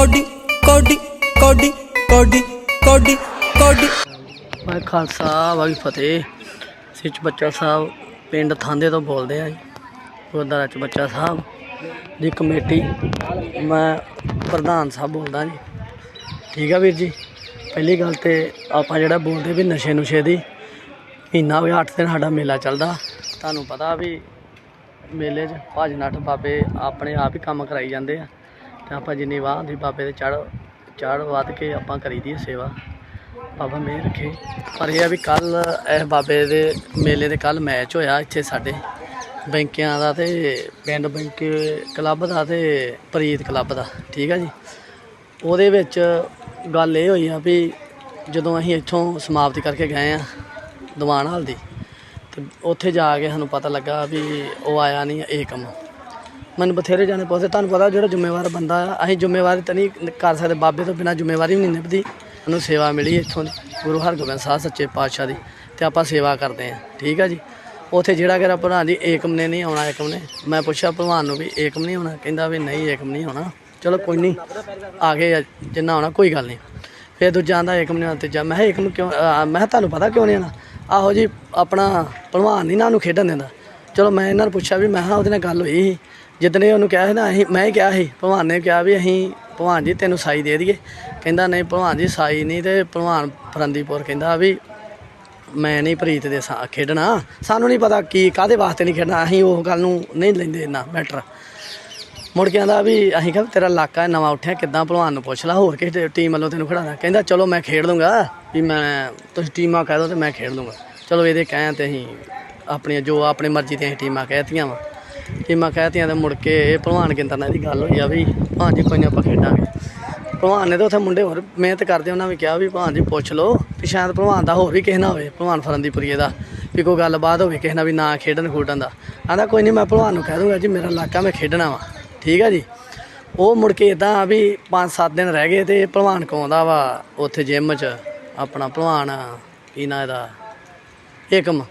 Cody ਕੋਡੀ ਕੋਡੀ ਕੋਡੀ ਕੋਡੀ ਕੋਡੀ। ਵਾਹਿ ਖਾਲਸਾ, ਵਾਹਿ ਫਤਿਹ। ਸਿੱਚ ਬੱਚਾ ਸਾਹਿਬ, ਪਿੰਡ ਥਾਂਦੇ ਤੋਂ ਬੋਲਦੇ ਆ ਜੀ, ਗੁਰਦੁਆਰਾ ਚ ਬੱਚਾ ਸਾਹਿਬ ਦੀ ਕਮੇਟੀ। ਮੈਂ ਪ੍ਰਧਾਨ ਸਾਹਿਬ ਬੋਲਦਾ ਜੀ। ਠੀਕ ਆ ਵੀਰ ਜੀ? ਪਹਿਲੀ ਗੱਲ ਤੇ ਆਪਾਂ ਜਿਹੜਾ ਬੋਲਦੇ ਵੀ ਨਸ਼ੇ ਨੁਸ਼ੇ ਦੀ, ਮਹੀਨਾ ਵੀ 8 ਦਿਨ ਸਾਡਾ ਮੇਲਾ ਚੱਲਦਾ। ਤੁਹਾਨੂੰ ਪਤਾ ਵੀ ਮੇਲੇ 'ਚ ਭੱਜ ਨੱਠ ਬਾਬੇ ਆਪਣੇ ਆਪ ਹੀ ਕੰਮ ਕਰਾਈ ਜਾਂਦੇ ਆ। ਤੇ ਆਪਾਂ ਜਿੰਨੀ ਵਾਹ ਹੁੰਦੀ ਬਾਬੇ ਦੇ ਚੜ ਚੜ ਵੱਧ ਕੇ ਆਪਾਂ ਕਰੀ ਦੀ ਸੇਵਾ। ਬਾਬਾ ਮਿਹਰ ਰੱਖੇ। ਪਰ ਇਹ ਆ ਵੀ ਕੱਲ ਇਹ ਬਾਬੇ ਦੇ ਮੇਲੇ ਦੇ ਕੱਲ ਮੈਚ ਹੋਇਆ ਇੱਥੇ ਸਾਡੇ ਬੈਂਕਿਆਂ ਦਾ ਤੇ ਪਿੰਡ ਬੈਂਕ ਕਲੱਬ ਦਾ ਤੇ ਪ੍ਰੀਤ ਕਲੱਬ ਦਾ, ਠੀਕ ਆ ਜੀ? ਉਹਦੇ ਵਿੱਚ ਗੱਲ ਇਹ ਹੋਈ ਆ ਵੀ ਜਦੋਂ ਅਸੀਂ ਇੱਥੋਂ ਸਮਾਪਤੀ ਕਰਕੇ ਗਏ ਆ ਦੀਵਾਨ ਹਾਲ ਦੀ, ਤੇ ਉੱਥੇ ਜਾ ਕੇ ਸਾਨੂੰ ਪਤਾ ਲੱਗਾ ਵੀ ਉਹ ਆਇਆ ਨਹੀਂ ਏਕਮ ਮੈਨੂੰ ਬਥੇਰੇ ਜਾਣੇ ਪੁੱਛਦੇ, ਤੁਹਾਨੂੰ ਪਤਾ ਜਿਹੜਾ ਜ਼ਿੰਮੇਵਾਰ ਬੰਦਾ ਆ, ਅਸੀਂ ਜ਼ਿੰਮੇਵਾਰੀ ਤਾਂ ਨਹੀਂ ਕਰ ਸਕਦੇ, ਬਾਬੇ ਤੋਂ ਬਿਨਾ ਜ਼ਿੰਮੇਵਾਰੀ ਵੀ ਨਹੀਂ ਨਿਭਦੀ। ਸਾਨੂੰ ਸੇਵਾ ਮਿਲੀ ਇੱਥੋਂ ਦੀ, ਗੁਰੂ ਹਰਗੋਬਿੰਦ ਸਾਹਿਬ ਸੱਚੇ ਪਾਤਸ਼ਾਹ ਦੀ, ਤੇ ਆਪਾਂ ਸੇਵਾ ਕਰਦੇ ਆ ਠੀਕ ਆ ਜੀ? ਉੱਥੇ ਜਿਹੜਾ ਕਿਹੜਾ ਭਲਵਾਨ ਜੀ, ਏਕਮ ਨੇ ਨਹੀਂ ਆਉਣਾ, ਏਕਮ ਨੇ। ਮੈਂ ਪੁੱਛਿਆ ਭਲਵਾਨ ਨੂੰ ਵੀ, ਏਕਮ ਨਹੀਂ ਆਉਣਾ? ਕਹਿੰਦਾ ਵੀ, ਨਹੀਂ, ਏਕਮ ਨਹੀਂ ਆਉਣਾ। ਚਲੋ ਕੋਈ ਨਹੀਂ ਆ ਗਏ ਜਿੰਨਾ ਆਉਣਾ, ਕੋਈ ਗੱਲ ਨਹੀਂ। ਫਿਰ ਦੂਜਾ ਆਂਦਾ, ਏਕਮ ਨੇ ਆਉਣਾ। ਤੀਜਾ, ਮੈਂ ਕਿਹਾ, ਏਕਮ ਕਿਉਂ ਮੈਂ ਕਿਹਾ, ਤੁਹਾਨੂੰ ਪਤਾ ਕਿਉਂ ਨਹੀਂ ਆਉਣਾ? ਆਹੋ ਜੀ, ਆਪਣਾ ਭਲਵਾਨ ਨਹੀਂ ਨਾ ਉਹਨੂੰ ਖੇਡਣ ਦਿੰਦਾ। ਚਲੋ ਮੈਂ ਇਹਨਾਂ ਨੂੰ ਪੁੱਛਿਆ ਵੀ, ਮੈਂ ਕਿਹਾ, ਉਹਦੇ ਨਾਲ ਗੱਲ ਹੋਈ ਸੀ ਜਿੱਦਣ ਉਹਨੂੰ ਕਿਹਾ ਸੀ ਨਾ, ਅਸੀਂ ਮੈਂ ਹੀ ਕਿਹਾ ਸੀ, ਭਲਵਾਨ ਨੇ ਕਿਹਾ ਵੀ ਅਸੀਂ, ਭਲਵਾਨ ਜੀ ਤੈਨੂੰ ਸਾਈ ਦੇ ਦਈਏ। ਕਹਿੰਦਾ ਨਹੀਂ, ਭਲਵਾਨ ਜੀ ਸਾਈ ਨਹੀਂ ਤੇ ਭਲਵਾਨ ਫਰੰਦੀਪੁਰ ਕਹਿੰਦਾ ਵੀ ਮੈਂ ਨਹੀਂ ਪ੍ਰੀਤ ਦੇ ਸਾ, ਖੇਡਣਾ। ਸਾਨੂੰ ਨਹੀਂ ਪਤਾ ਕੀ ਕਾਦੇ ਵਾਸਤੇ ਨਹੀਂ ਖੇਡਣਾ, ਅਸੀਂ ਉਹ ਗੱਲ ਨੂੰ ਨਹੀਂ ਲੈਂਦੇ ਇੰਨਾ ਮੈਟਰ ਮੁੜ ਕੇ ਆਂਦਾ ਵੀ ਅਸੀਂ ਕਿਹਾ ਵੀ ਤੇਰਾ ਇਲਾਕਾ ਨਵਾਂ ਉੱਠਿਆ, ਕਿੱਦਾਂ ਭਲਵਾਨ ਨੂੰ ਪੁੱਛ ਲਾ, ਹੋਰ ਕਿਸੇ ਟੀਮ ਵੱਲੋਂ ਤੈਨੂੰ ਖੜਾਣਾ ਕਹਿੰਦਾ ਚਲੋ ਮੈਂ ਖੇਡ ਦੂੰਗਾ ਵੀ ਮੈਂ, ਤੁਸੀਂ ਟੀਮਾਂ ਕਹਿ ਦੋ ਤੇ ਮੈਂ ਖੇਡ ਦੂੰਗਾ ਚਲੋ ਇਹਦੇ ਕਹਿਣ ਤੇ ਅਸੀਂ ਆਪਣੀਆਂ, ਜੋ ਆਪਣੇ ਮਰਜ਼ੀ ਦੀਆਂ ਅਸੀਂ ਟੀਮਾਂ ਕਹਿਤੀਆਂ ਵਾ। ਟੀਮਾਂ ਕਹਿਤੀਆਂ ਤੇ ਮੁੜ ਕੇ ਇਹ ਭਲਵਾਨ ਕਿੰਦਰ ਨਾਲ ਇਹਦੀ ਗੱਲ ਹੋਈ ਆ ਵੀ ਭਾਂ ਜੀ ਕੋਈ ਨਾ ਆਪਾਂ ਖੇਡਾਂਗੇ। ਭਲਵਾਨ ਨੇ ਤਾਂ ਉੱਥੇ ਮੁੰਡੇ ਹੋਰ ਮਿਹਨਤ ਕਰਦੇ, ਉਹਨਾਂ ਵੀ ਕਿਹਾ ਵੀ ਭਾਂ ਜੀ ਪੁੱਛ ਲਓ ਵੀ ਸ਼ਾਇਦ ਭਲਵਾਨ ਦਾ ਹੋਰ ਵੀ ਕਿਸੇ ਨਾਲ ਹੋਵੇ, ਭਲਵਾਨ ਫਰੰਦੀਪੁਰੀਏ ਦਾ, ਵੀ ਕੋਈ ਗੱਲਬਾਤ ਹੋਵੇ ਕਿਸੇ ਨਾਲ ਵੀ ਨਾ ਖੇਡਣ ਖੂਡਣ ਦਾ। ਆਂਦਾ ਕੋਈ ਨਹੀਂ ਮੈਂ ਭਲਵਾਨ ਨੂੰ ਕਹਿ ਦੂੰਗਾ ਜੀ, ਮੇਰਾ ਇਲਾਕਾ ਮੈਂ ਖੇਡਣਾ ਵਾ। ਠੀਕ ਆ ਜੀ? ਉਹ ਮੁੜ ਕੇ ਇਦਾਂ ਵੀ 5-7 ਦਿਨ ਰਹਿ ਗਏ ਤੇ ਭਲਵਾਨ ਕੋ ਵਾ ਉੱਥੇ ਜਿਮ 'ਚ, ਆਪਣਾ ਭਲਵਾਨ, ਕੀ ਨਾਂ ਇਹਦਾ? ਏਕਮ।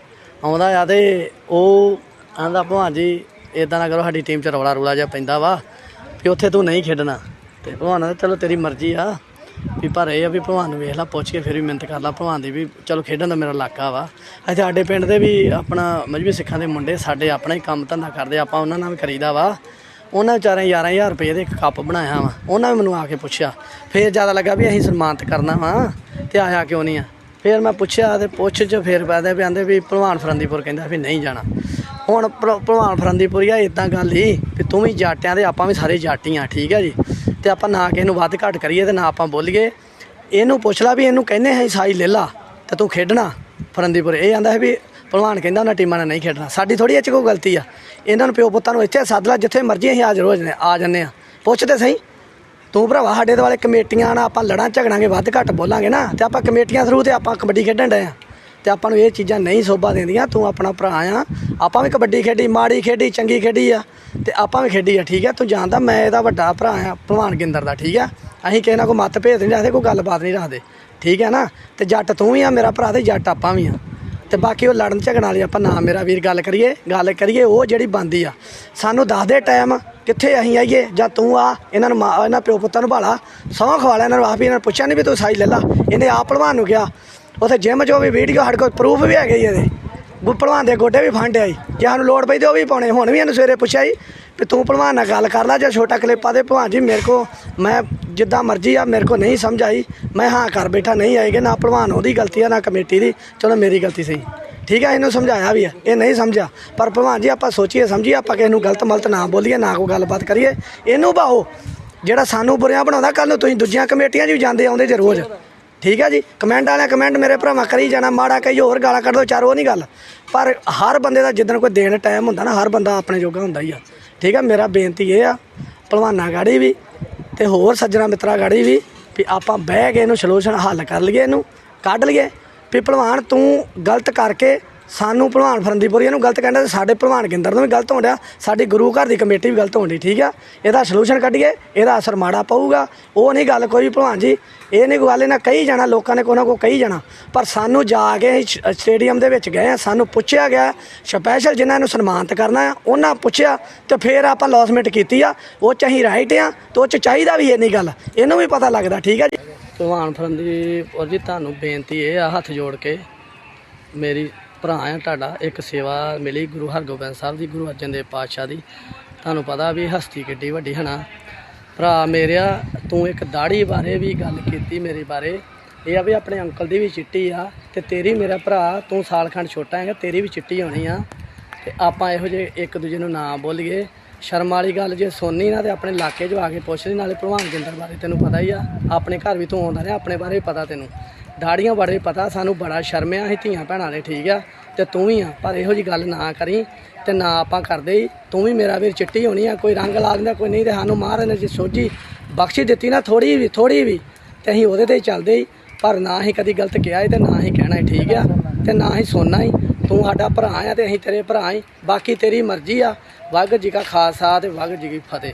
ਆਉਂਦਾ ਆ ਤੇ ਉਹ ਆਂਦਾ ਭਲਵਾਨ ਜੀ ਇਦਾਂ ਨਾ ਕਰੋ, ਸਾਡੀ ਟੀਮ 'ਚ ਰੌਲਾ ਰੂਲਾ ਜਿਹਾ ਪੈਂਦਾ ਵਾ ਵੀ ਉੱਥੇ ਤੂੰ ਨਹੀਂ ਖੇਡਣਾ। ਤੇ ਭਲਵਾਨ ਕਹਿੰਦਾ ਚਲੋ ਤੇਰੀ ਮਰਜ਼ੀ ਆ। ਵੀ ਪਰ ਇਹ ਆ ਵੀ ਭਲਵਾਨ ਨੂੰ ਵੇਖ ਲਾ, ਪੁੱਛ ਕੇ ਫਿਰ ਵੀ ਮਿਹਨਤ ਕਰ ਲਾ, ਭਲਵਾਨ ਦੀ ਵੀ ਚਲੋ ਖੇਡਣ ਦਾ ਮੇਰਾ ਇਲਾਕਾ ਵਾ। ਇੱਥੇ ਸਾਡੇ ਪਿੰਡ ਦੇ ਵੀ ਆਪਣਾ ਮਜਬੀ ਸਿੱਖਾਂ ਦੇ ਮੁੰਡੇ ਸਾਡੇ ਆਪਣਾ ਹੀ ਕੰਮ ਧੰਦਾ ਕਰਦੇ, ਆਪਾਂ ਉਹਨਾਂ ਨਾਲ ਵੀ ਕਰੀਦਾ ਵਾ। ਉਹਨਾਂ ਵਿਚਾਰਿਆਂ 11000 ਰੁਪਏ ਦੇ ਇੱਕ ਕੱਪ ਬਣਾਇਆ ਵਾ, ਉਹਨਾਂ ਵੀ ਮੈਨੂੰ ਆ ਕੇ ਪੁੱਛਿਆ। ਫਿਰ ਜ਼ਿਆਦਾ ਲੱਗਾ ਵੀ ਅਸੀਂ ਸਨਮਾਨਿਤ ਕਰਨਾ ਵਾ ਤੇ ਆਇਆ ਕਿਉਂ ਨਹੀਂ ਆ। ਫਿਰ ਮੈਂ ਪੁੱਛਿਆ ਤੇ ਪੁੱਛ ਚ ਫਿਰ ਪੈਦੇ ਵੀ ਆਂਦੇ ਵੀ ਭਲਵਾਨ ਫਰੰਦੀਪੁਰ ਕਹਿੰਦਾ ਵੀ ਨਹੀਂ ਜਾਣਾ। ਹੁਣ ਭਲ- ਭਲਵਾਨ ਫਰੰਦੀਪੁਰੀਆ ਇਦਾਂ ਗੱਲ ਹੀ ਵੀ ਤੂੰ ਵੀ ਜਾਟਿਆਂ ਦੇ, ਆਪਾਂ ਵੀ ਸਾਰੇ ਜਾਟੀਆਂ, ਠੀਕ ਹੈ ਜੀ? ਤੇ ਆਪਾਂ ਨਾ ਕਿਸੇ ਨੂੰ ਵੱਧ ਘੱਟ ਕਰੀਏ ਤੇ ਨਾ ਆਪਾਂ ਬੋਲੀਏ। ਇਹਨੂੰ ਪੁੱਛ ਲਾ ਵੀ ਇਹਨੂੰ ਕਹਿੰਦੇ ਹੈ ਸਾਈ ਲੈ ਲਾ ਤੇ ਤੂੰ ਖੇਡਣਾ ਫਰੰਦੀਪੁਰ। ਇਹ ਆਂਦਾ ਹੈ ਵੀ ਭਲਵਾਨ ਕਹਿੰਦਾ ਉਹਨਾਂ ਟੀਮਾਂ ਨਾਲ ਨਹੀਂ ਖੇਡਣਾ। ਸਾਡੀ ਥੋੜੀ ਇਹ ਚ ਕੋਈ ਗਲਤੀ ਆ। ਇਹਨਾਂ ਨੂੰ ਪਿਓ ਪੁੱਤਾਂ ਨੂੰ ਇੱਥੇ ਸੱਦ ਲਾ, ਜਿੱਥੇ ਮਰਜ਼ੀ ਅਸੀਂ ਹਾਜ਼ਰ ਹੋ ਜਨੇ ਆ ਜੰਨੇ ਆ ਪੁੱਛਦੇ ਸਹੀ। ਤੂੰ ਭਰਾਵਾ, ਸਾਡੇ ਦੁਆਲੇ ਕਮੇਟੀਆਂ ਨਾਲ ਆਪਾਂ ਲੜਾਂ ਝਗੜਾਂਗੇ, ਵੱਧ ਘੱਟ ਬੋਲਾਂਗੇ ਨਾ। ਤੇ ਆਪਾਂ ਕਮੇਟੀਆਂ ਥਰੂ ਤੇ ਆਪਾਂ ਕਬੱਡੀ ਖੇਡਣ ਡਏ ਆ ਤੇ ਆਪਾਂ ਨੂੰ ਇਹ ਚੀਜ਼ਾਂ ਨਹੀਂ ਸੋਭਾ ਦਿੰਦੀਆਂ, ਤੂੰ ਆਪਣਾ ਭਰਾ ਆ। ਆਪਾਂ ਵੀ ਕਬੱਡੀ ਖੇਡੀ, ਮਾੜੀ ਖੇਡੀ, ਚੰਗੀ ਖੇਡੀ ਆ, ਤੇ ਆਪਾਂ ਵੀ ਖੇਡੀ ਆ, ਠੀਕ ਆ? ਤੂੰ ਜਾਣਦਾ ਮੈਂ ਇਹਦਾ ਵੱਡਾ ਭਰਾ ਆ, ਭਲਵਾਨ ਗਿੰਦਰ ਦਾ, ਠੀਕ ਆ? ਅਸੀਂ ਕਿਸੇ ਨਾਲ ਕੋਈ ਮੱਤ ਭੇਦ ਨਹੀਂ ਰੱਖਦੇ, ਕੋਈ ਗੱਲਬਾਤ ਨਹੀਂ ਰੱਖਦੇ, ਠੀਕ ਹੈ ਨਾ? ਤੇ ਜੱਟ ਤੂੰ ਵੀ ਆ, ਮੇਰਾ ਭਰਾ ਤੇ ਜੱਟ ਆਪਾਂ ਵੀ ਆ। ਤੇ ਬਾਕੀ ਉਹ ਲੜਨ ਝਗੜਨ ਵਾਲੀ ਆਪਾਂ ਨਾ, ਮੇਰਾ ਵੀਰ ਗੱਲ ਕਰੀਏ ਗੱਲ ਕਰੀਏ, ਉਹ ਜਿਹੜੀ ਬੰਦੀ ਆ। ਸਾਨੂੰ ਦੱਸ ਦੇ ਟਾਈਮ ਕਿੱਥੇ ਅਸੀਂ ਆਈਏ, ਜਾਂ ਤੂੰ ਆ, ਇਹਨਾਂ ਨੂੰ ਮਾਂ- ਇਹਨਾਂ ਪਿਓ ਪੁੱਤਾਂ ਨੂੰ ਭਾਲਾ, ਸਹੁੰ ਖਵਾ ਲੈ, ਇਹਨਾਂ ਨੂੰ ਆਪ ਹੀ ਇਹਨਾਂ ਨੂੰ ਪੁੱਛਿਆ ਨਹੀਂ ਵੀ ਤੂੰ ਸਾਈ ਲੈ ਲਾ। ਇਹਨੇ ਆਪ ਭਲਵਾਨ ਨੂੰ ਕਿਹਾ ਉਥੇ ਜਿਮ 'ਚ ਉਹ ਵੀ ਵੀਡੀਓ ਸਾਡੇ ਕੋਲ ਪ੍ਰੂਫ ਵੀ ਹੈਗੇ ਜੀ ਇਹਦੇ। ਗੁ ਭਲਵਾਨ ਦੇ ਗੋਡੇ ਵੀ ਫੰਡ ਆਈ ਜੇ। ਸਾਨੂੰ ਲੋੜ ਪਈ ਤੇ ਉਹ ਵੀ ਪਾਉਣੇ। ਹੁਣ ਵੀ ਇਹਨੂੰ ਸਵੇਰੇ ਪੁੱਛਿਆ ਜੀ ਵੀ ਤੂੰ ਭਲਵਾਨ ਨਾਲ ਗੱਲ ਕਰ ਲੈ ਜਾਂ ਛੋਟਾ ਕਲਿੱਪਾ ਦੇ। ਭਲਵਾਨ ਜੀ, ਮੇਰੇ ਕੋ ਮੈਂ ਜਿੱਦਾਂ ਮਰਜ਼ੀ ਆ, ਮੇਰੇ ਕੋ ਨਹੀਂ ਸਮਝ ਆਈ। ਮੈਂ ਹਾਂ ਕਰ ਬੈਠਾ ਨਹੀਂ ਆਏਗੇ, ਨਾ ਭਲਵਾਨ ਉਹਦੀ ਗਲਤੀ ਆ, ਨਾ ਕਮੇਟੀ ਦੀ। ਚਲੋ ਮੇਰੀ ਗਲਤੀ ਸਹੀ। ਠੀਕ ਆ, ਇਹਨੂੰ ਸਮਝਾਇਆ ਵੀ ਹੈ ਇਹ ਨਹੀਂ ਸਮਝਿਆ। ਪਰ ਭਲਵਾਨ ਜੀ, ਆਪਾਂ ਸੋਚੀਏ, ਸਮਝੀਏ, ਆਪਾਂ ਕਿਸੇ ਨੂੰ ਗਲਤ ਮਲਤ ਨਾ ਬੋਲੀਏ, ਨਾ ਕੋਈ ਗੱਲਬਾਤ ਕਰੀਏ। ਇਹਨੂੰ ਬਾਹੋ, ਜਿਹੜਾ ਸਾਨੂੰ ਬੁਰਿਆਂ ਬਣਾਉਂਦਾ ਕੱਲ ਨੂੰ ਤੁਸੀਂ ਦੂਜੀਆਂ ਕਮੇਟੀਆਂ 'ਚ ਵੀ ਜਾਂਦੇ ਆਉਂਦੇ ਜੇ ਰੋਜ਼। ਠੀਕ ਹੈ ਜੀ? ਕਮੈਂਟ ਵਾਲਿਆਂ ਕਮੈਂਟ ਮੇਰੇ ਭਰਾਵਾਂ ਕਰੀ ਜਾਣਾ, ਮਾੜਾ ਕਈ ਹੋਰ ਗਾਲਾਂ ਕੱਢ ਦੋ ਚਾਰ, ਉਹ ਨਹੀਂ ਗੱਲ। ਪਰ ਹਰ ਬੰਦੇ ਦਾ ਜਿੱਦਣ ਕੋਈ ਦੇਣ ਟਾਈਮ ਹੁੰਦਾ ਨਾ, ਹਰ ਬੰਦਾ ਆਪਣੇ ਜੋਗਾ ਹੁੰਦਾ ਹੀ ਆ। ਠੀਕ ਹੈ? ਮੇਰਾ ਬੇਨਤੀ ਇਹ ਆ, ਭਲਵਾਨਾ ਗਾੜੀ ਵੀ ਤੇ ਹੋਰ ਸੱਜਣਾ ਮਿੱਤਰਾ ਗਾੜੀ ਵੀ ਵੀ ਆਪਾਂ ਬਹਿ ਕੇ ਇਹਨੂੰ ਸੋਲੂਸ਼ਨ ਹੱਲ ਕਰ ਲਈਏ ਇਹਨੂੰ, ਕੱਢ ਲਈਏ। ਵੀ ਭਲਵਾਨ ਤੂੰ ਗਲਤ ਕਰਕੇ ਸਾਨੂੰ ਭਲਵਾਨ ਫਰੰਦੀਪੁਰੀਆ ਨੂੰ ਗਲਤ ਕਹਿੰਦਾ ਸਾਡੇ ਭਲਵਾਨ ਕੇਂਦਰ ਨੂੰ ਵੀ ਗਲਤ ਹੋਣ ਡਿਆ। ਸਾਡੀ ਗੁਰੂ ਘਰ ਦੀ ਕਮੇਟੀ ਵੀ ਗਲਤ ਹੋਣ ਡਈ, ਠੀਕ ਆ? ਇਹਦਾ ਸੋਲੂਸ਼ਨ ਕੱਢੀਏ, ਇਹਦਾ ਅਸਰ ਮਾੜਾ ਪਊਗਾ। ਉਹ ਨਹੀਂ ਗੱਲ ਕੋਈ ਵੀ ਭਲਵਾਨ ਜੀ, ਇਹ ਨਹੀਂ ਕੋਈ ਗੱਲ ਇਹਨਾਂ ਕਹੀ ਜਾਣਾ, ਲੋਕਾਂ ਨੇ ਕੋਈ ਨਾ ਕੋਈ ਕਹੀ ਜਾਣਾ। ਪਰ ਸਾਨੂੰ ਜਾ ਕੇ ਅਸੀਂ ਸ਼- ਸਟੇਡੀਅਮ ਦੇ ਵਿੱਚ ਗਏ ਆ, ਸਾਨੂੰ ਪੁੱਛਿਆ ਗਿਆ ਸਪੈਸ਼ਲ ਜਿਨ੍ਹਾਂ ਨੂੰ ਸਨਮਾਨਿਤ ਕਰਨਾ ਆ, ਉਹਨਾਂ ਪੁੱਛਿਆ ਤੇ ਫਿਰ ਆਪਾਂ ਲੌਸਮੈਂਟ ਕੀਤੀ ਆ। ਉਹ ਚ ਅਸੀਂ ਰਾਈਟ ਆ, ਤੇ ਉਹ ਚ ਚਾਹੀਦਾ ਵੀ ਇਹ ਨਹੀਂ ਗੱਲ, ਇਹਨੂੰ ਵੀ ਪਤਾ ਲੱਗਦਾ, ਠੀਕ ਆ ਜੀ? ਭਲਵਾਨ ਫਰੰਦੀਪੁਰ ਜੀ, ਤੁਹਾਨੂੰ ਬੇਨਤੀ ਇਹ ਆ, ਹੱਥ ਜੋੜ ਕੇ ਮੇਰੀ ਭਰਾ ਆ ਤੁਹਾਡਾ, ਇੱਕ ਸੇਵਾ ਮਿਲੀ ਗੁਰੂ ਹਰਗੋਬਿੰਦ ਸਾਹਿਬ ਦੀ, ਗੁਰੂ ਅਰਜਨ ਦੇਵ ਪਾਤਸ਼ਾਹ ਦੀ। ਤੁਹਾਨੂੰ ਪਤਾ ਵੀ ਹਸਤੀ ਕਿੱਡੀ ਵੱਡੀ, ਹਨਾ? ਭਰਾ ਮੇਰਿਆ, ਤੂੰ ਇੱਕ ਦਾੜੀ ਬਾਰੇ ਵੀ ਗੱਲ ਕੀਤੀ ਮੇਰੇ ਬਾਰੇ। ਇਹ ਆ ਵੀ ਆਪਣੇ ਅੰਕਲ ਦੀ ਵੀ ਚਿੱਟੀ ਆ ਤੇ ਤੇਰੀ ਮੇਰਾ ਭਰਾ, ਤੂੰ ਸਾਲ ਖੰਡ ਛੋਟਾ ਹੈਗਾ, ਤੇਰੀ ਵੀ ਚਿੱਟੀ ਹੋਣੀ ਆ। ਤੇ ਆਪਾਂ ਇਹੋ ਜਿਹੇ ਇੱਕ ਦੂਜੇ ਨੂੰ ਨਾ ਬੋਲੀਏ ਸ਼ਰਮ ਵਾਲੀ ਗੱਲ ਜੇ ਸੁਣਨੀ ਨਾ ਤੇ ਆਪਣੇ ਇਲਾਕੇ 'ਚ ਆ ਕੇ ਪੁੱਛ ਲਈ, ਨਾਲੇ ਭਲਵਾਨ ਜਿੰਦਰ ਬਾਰੇ ਤੈਨੂੰ ਪਤਾ ਹੀ ਆ। ਆਪਣੇ ਘਰ ਵੀ ਤੂੰ ਆਉਂਦਾ ਰਿਹਾ, ਆਪਣੇ ਬਾਰੇ ਵੀ ਪਤਾ ਤੈਨੂੰ। ਦਾੜੀਆਂ ਬਾਰੇ ਪਤਾ, ਸਾਨੂੰ ਬੜਾ ਸ਼ਰਮ ਆ, ਅਸੀਂ ਧੀਆਂ ਭੈਣਾਂ ਨੇ ਠੀਕ ਆ, ਤੇ ਤੂੰ ਵੀ ਆ, ਪਰ ਇਹੋ ਜੀ ਗੱਲ ਨਾ ਕਰੀ ਤੇ ਨਾ ਆਪਾਂ ਕਰਦੇ ਤੂੰ ਵੀ ਮੇਰਾ ਵੀਰ ਚਿੱਟੀ ਹੋਣੀ ਆ, ਕੋਈ ਰੰਗ ਲਾ ਦਿੰਦਾ, ਕੋਈ ਨਹੀਂ ਤੇ ਸਾਨੂੰ ਮਹਾਰਾਜ ਨੇ ਜੇ ਸੋਝੀ ਬਖਸ਼ੀ ਦਿੱਤੀ ਨਾ ਥੋੜੀ ਵੀ ਥੋੜੀ ਵੀ, ਤੇ ਅਸੀਂ ਉਹਦੇ ਤੇ ਹੀ ਚੱਲਦੇ ਹੀ। ਪਰ ਨਾ ਹੀ ਕਦੀ ਗਲਤ ਕਿਹਾ ਹੀ ਤੇ ਨਾ ਹੀ ਕਹਿਣਾ ਠੀਕ ਆ, ਤੇ ਨਾ ਹੀ ਸੁਣਨਾ ਹੀ। ਤੂੰ ਸਾਡਾ ਭਰਾ ਆ ਤੇ ਅਸੀਂ ਤੇਰੇ ਭਰਾ ਹੀ, ਬਾਕੀ ਤੇਰੀ ਮਰਜ਼ੀ ਆ। ਵਾਹਿਗੁਰੂ ਜੀ ਕਾ ਖਾਲਸਾ ਤੇ ਵਾਹਿਗੁਰੂ ਜੀ ਕੀ ਫਤਿਹ।